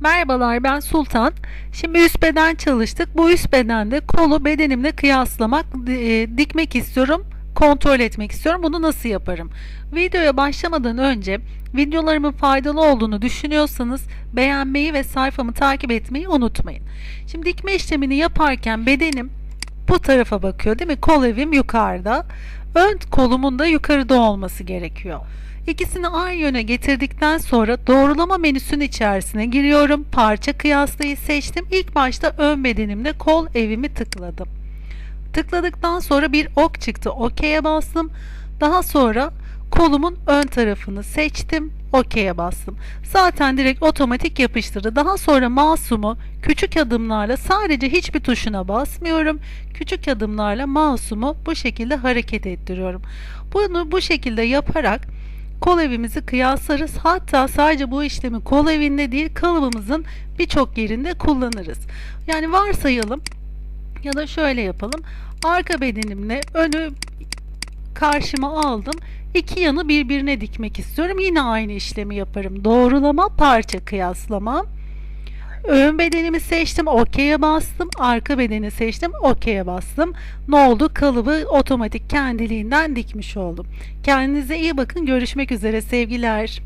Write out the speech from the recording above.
Merhabalar ben Sultan. Şimdi üst beden çalıştık. Bu üst bedende kolu bedenimle kıyaslamak, e, dikmek istiyorum, kontrol etmek istiyorum. Bunu nasıl yaparım? Videoya başlamadan önce videolarımın faydalı olduğunu düşünüyorsanız beğenmeyi ve sayfamı takip etmeyi unutmayın. Şimdi dikme işlemini yaparken bedenim bu tarafa bakıyor değil mi? Kol evim yukarıda. Ön kolumun da yukarıda olması gerekiyor. İkisini aynı yöne getirdikten sonra doğrulama menüsünün içerisine giriyorum. Parça kıyaslayı seçtim. İlk başta ön bedenimle kol evimi tıkladım. Tıkladıktan sonra bir ok çıktı. OK'ye bastım. Daha sonra kolumun ön tarafını seçtim. OK'ye bastım. Zaten direkt otomatik yapıştırdı. Daha sonra mouse'umu küçük adımlarla sadece hiçbir tuşuna basmıyorum. Küçük adımlarla mouse'umu bu şekilde hareket ettiriyorum. Bunu bu şekilde yaparak kol evimizi kıyaslarız. Hatta sadece bu işlemi kol evinde değil kalıbımızın birçok yerinde kullanırız. Yani varsayalım ya da şöyle yapalım. Arka bedenimle önü karşıma aldım. İki yanı birbirine dikmek istiyorum. Yine aynı işlemi yaparım. Doğrulama, parça kıyaslama. Ön bedenimi seçtim, OK'ye bastım. Arka bedeni seçtim, OK'ye bastım. Ne oldu? Kalıbı otomatik kendiliğinden dikmiş oldum. Kendinize iyi bakın. Görüşmek üzere sevgiler.